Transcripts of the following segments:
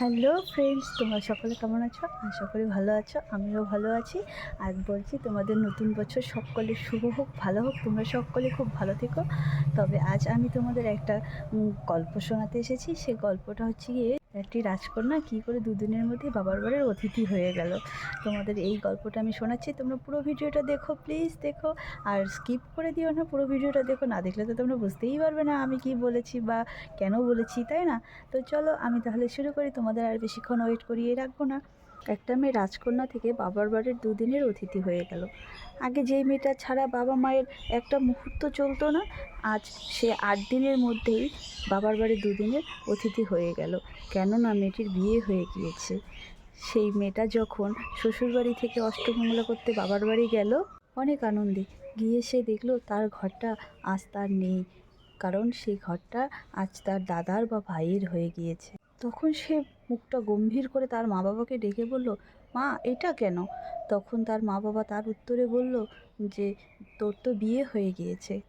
Hello friends, তোমরা সকলে কেমন আছো? আশা করি ভালো আছো, আমিও ভালো আছি। আর বলছি তোমাদের নতুন বছর সকলে শুভ হোক, ভালো হোক, তোমরা সকলে খুব ভালো থেকো। তবে আজ আমি তোমাদের একটা গল্প শোনাতে এসেছি। সে গল্পটা হচ্ছে গিয়ে একটি রাজকন্যা কী করে দুদিনের মধ্যে বাবার বাড়ির অতিথি হয়ে গেল। তোমাদের এই গল্পটা আমি শোনাচ্ছি, তোমরা পুরো ভিডিওটা দেখো প্লিজ দেখো। আর স্কিপ করে দিও না, পুরো ভিডিওটা দেখো। না দেখলে তো তোমরা বুঝতেই পারবে না আমি কি বলেছি বা কেন বলেছি, তাই না? তো চলো আমি তাহলে শুরু করি, তোমাদের আর বেশিক্ষণ ওয়েট করিয়ে রাখব না। একটা মেয়ে রাজকন্যা থেকে বাবার বাড়ির দুদিনের অতিথি হয়ে গেল। আগে যেই মেয়েটা ছাড়া বাবা মায়ের একটা মুহূর্ত চলতো না, আজ সে আট দিনের মধ্যেই বাবার বাড়ির দুদিনের অতিথি হয়ে গেল। কেননা মেয়েটির বিয়ে হয়ে গিয়েছে। সেই মেয়েটা যখন শ্বশুরবাড়ি থেকে অষ্টমঙ্গলা করতে বাবার বাড়ি গেল, অনেক আনন্দে গিয়ে সে দেখল তার ঘরটা আজ তার নেই, কারণ সেই ঘরটা আজ তার দাদার বা ভাইয়ের হয়ে গিয়েছে। তখন সে মুখটা গম্ভীর করে তার মা বাবাকে ডেকে বলল, মা, এটা কেন? তখন তার মা বাবা তার উত্তরে বলল যে, তোর তো বিয়ে হয়ে গিয়েছে।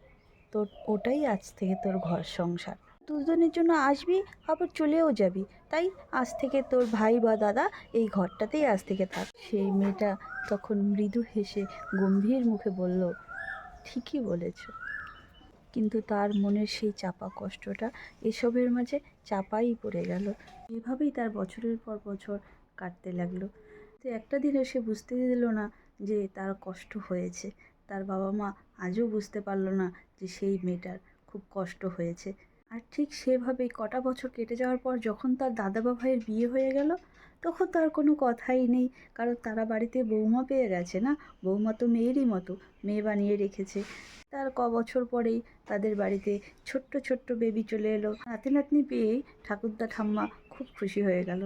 তোর, ওটাই আজ থেকে তোর ঘর সংসার। দুজনের জন্য আসবি, আবার চলেও যাবি। তাই আজ থেকে তোর ভাই বা দাদা এই ঘরটাতেই আজ থেকে থাক। সেই মেয়েটা তখন মৃদু হেসে গম্ভীর মুখে বলল, ঠিকই বলেছ। কিন্তু তার মনের সেই চাপা কষ্টটা এসবের মাঝে চাপাই পড়ে গেল। এভাবেই তার বছরের পর বছর কাটতে লাগল। তো একটা দিনে সে বুঝতে দিল না যে তার কষ্ট হয়েছে। তার বাবা মা আজও বুঝতে পারল না যে সেই মেয়েটার খুব কষ্ট হয়েছে। আর ঠিক সেভাবেই কটা বছর কেটে যাওয়ার পর যখন তার দাদাবা ভাইয়ের বিয়ে হয়ে গেল, তখন তার কোনো কথাই নেই। কারণ তারা বাড়িতে বৌমা পেয়ে গেছে না? বৌমা তো মেয়েরই মতো, মেয়ে বানিয়ে রেখেছে। তার ক বছর পরেই তাদের বাড়িতে ছোট্ট ছোট্ট বেবি চলে এলো। নাতি নাতনি পেয়েই ঠাকুরদা ঠাম্মা খুব খুশি হয়ে গেল।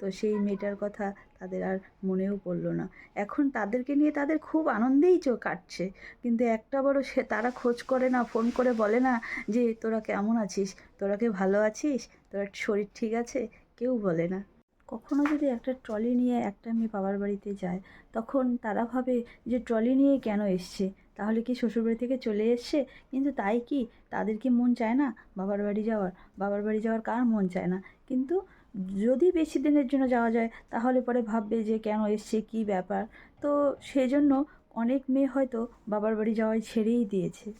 তো সেই মেয়েটার কথা তাদের আর মনেও পড়ল না। এখন তাদেরকে নিয়ে তাদের খুব আনন্দেই চো কাটছে। কিন্তু একটা বড় সে, তারা খোঁজ করে না, ফোন করে বলে না যে, তোরা কেমন আছিস? তোরা কে ভালো আছিস? তোরা শরীর ঠিক আছে? কেউ বলে না। কখনো যদি একটা ট্রলি নিয়ে একটা মেয়ে বাবার বাড়িতে যায়, তখন তারা ভাবে যে, ট্রলি নিয়ে কেন এসছে? তাহলে কি শ্বশুরবাড়ি থেকে চলে এসছে? কিন্তু তাই কি? তাদের কি মন চায় না বাবার বাড়ি যাওয়ার? বাবার বাড়ি যাওয়ার কার মন চায় না? কিন্তু যদি বেশি দিনের জন্য যাওয়া যায়, তাহলে পরে ভাববে যে কেন এসছে, কী ব্যাপার? তো সেজন্য অনেক মেয়ে হয়তো বাবার বাড়ি যাওয়াই ছেড়েই দিয়েছে।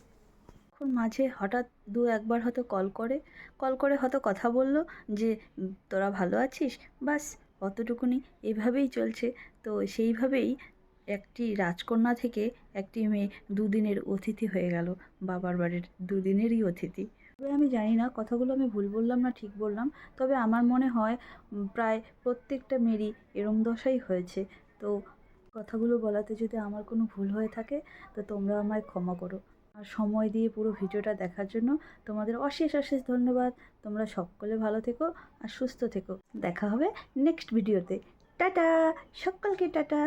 এখন মাঝে হঠাৎ দু একবার হয়তো কল করে কল করে হয়তো কথা বলল যে, তোরা ভালো আছিস? বাস অতটুকুনি এভাবেই চলছে। তো সেইভাবেই একটি রাজকন্যা থেকে একটি মেয়ে দুদিনের অতিথি হয়ে গেল, বাবার বাড়ির দুদিনেরই অতিথি। তবে আমি জানি না, কথাগুলো আমি ভুল বললাম না ঠিক বললাম, তবে আমার মনে হয় প্রায় প্রত্যেকটা মেয়েরই এরম দশাই হয়েছে। তো কথাগুলো বলাতে যদি আমার কোনো ভুল হয়ে থাকে, তো তোমরা আমায় ক্ষমা করো। আর সময় দিয়ে পুরো ভিডিওটা দেখার জন্য তোমাদের অশেষ অশেষ ধন্যবাদ। তোমরা সকলে ভালো থেকো আর সুস্থ থেকো। দেখা হবে নেক্সট ভিডিওতে। টাটা! সকলকে টাটা!